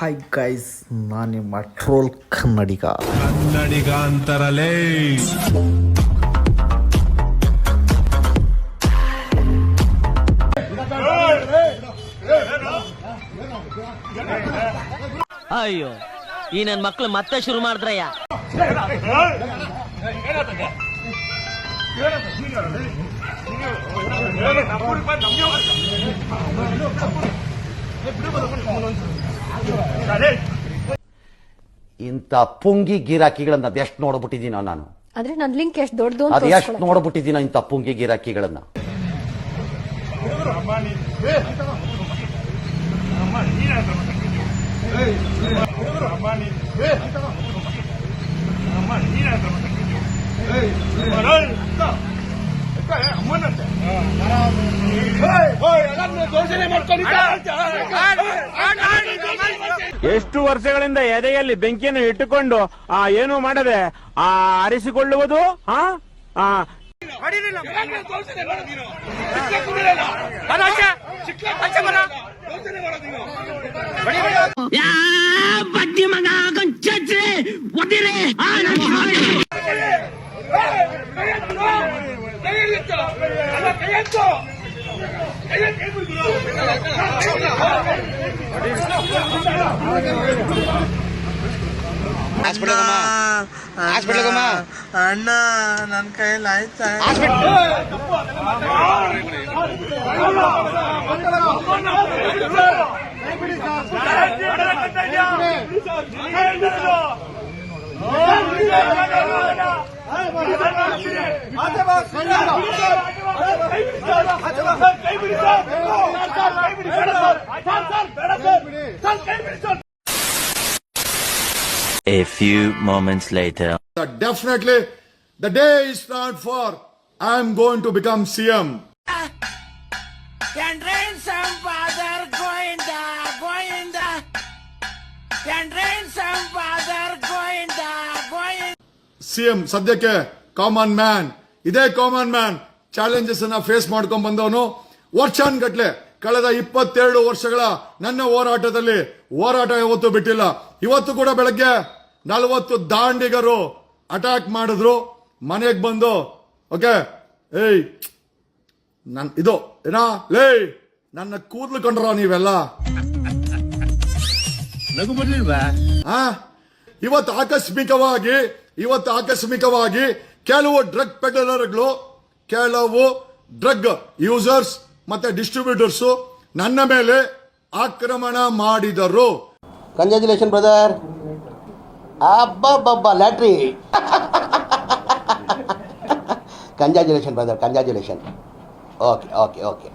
Hi guys ನಾನು ನಿಮ್ಮ troll ಕನ್ನಡಿಗ. ಕನ್ನಡಿಗ ಅಂತಾರಲೇ. ಅಯ್ಯೋ ಈ ನನ್ನ ಮಕ್ಕಳು ಮತ್ತೆ ಶುರು ಮಾಡಿದ್ರಯ್ಯ. ಇಂಥ ಪುಂಗಿ ಗಿರಾಕಿಗಳನ್ನ ಅದೆಷ್ಟು ನೋಡ್ಬಿಟ್ಟಿದ್ದೀನೋ ನಾನು. ಅಂದ್ರೆ ನನ್ ಲಿಂಕ್ ಎಷ್ಟು ದೊಡ್ಡದು ಅಂತ ಅದೆಷ್ಟು ನೋಡ್ಬಿಟ್ಟಿದ್ದೀನೋ ಇಂಥ ಪುಂಗಿ ಗಿರಾಕಿಗಳನ್ನ. ಎಷ್ಟು ವರ್ಷಗಳಿಂದ ಎದೆಯಲ್ಲಿ ಬೆಂಕಿಯನ್ನು ಇಟ್ಟುಕೊಂಡು ಆ ಏನು ಮಾಡದೆ ಆ ಆರಿಸಿಕೊಳ್ಳುವುದು? ಬಡ್ಡಿ ಮಗ ಚಚ್ರೆ ಒದಿರೆ ಅಣ್ಣ ನನ್ನ ಕೈಯಲ್ಲಿ ಆಯ್ತಾ A few moments later. that definitely the day is not for I'm going to become CM. CM ಸದ್ಯಕ್ಕೆ ಕಾಮನ್ ಮ್ಯಾನ್ ಇದೇ ಕಾಮನ್ ಮ್ಯಾನ್ ಚಾಲೆಂಜಸ್ ಅನ್ನ ಫೇಸ್ ಮಾಡ್ಕೊಂಡ್ ಬಂದವನು ವರ್ಷಾನ್ಗಟ್ಲೆ ಕಳೆದ ಇಪ್ಪತ್ತೆರಡು ವರ್ಷಗಳ ನನ್ನ ಹೋರಾಟದಲ್ಲಿ ಹೋರಾಟ ಯಾವತ್ತೂ ಬಿಟ್ಟಿಲ್ಲ. ಇವತ್ತು ಕೂಡ ಬೆಳಗ್ಗೆ ನಲವತ್ತು ದಾಂಡಿಗರು ಅಟ್ಯಾಕ್ ಮಾಡಿದ್ರು. ಮನೆಗೆ ಬಂದು ಓಕೆ ಏಯ್ ನನ್ ಇದು ಏನಾ ಲೇ ನನ್ನ ಕೂದ್ಲು ಕಂಡ್ರ ನೀವೆಲ್ಲ? ಇವತ್ತು ಆಕಸ್ಮಿಕವಾಗಿ ಇವತ್ತು ಆಕಸ್ಮಿಕವಾಗಿ ಕೆಲವು ಡ್ರಗ್ ಪೆಡಲರ್ಗಳು ಕೆಲವು ಡ್ರಗ್ ಯೂಸರ್ಸ್ ಮತ್ತೆ ಡಿಸ್ಟ್ರಿಬ್ಯೂಟರ್ಸ್ ನನ್ನ ಮೇಲೆ ಆಕ್ರಮಣ ಮಾಡಿದರು. Congratulation brother ಅಬ್ಬಬ್ಬಬ್ಬ lottery congratulation brother congratulation okay okay okay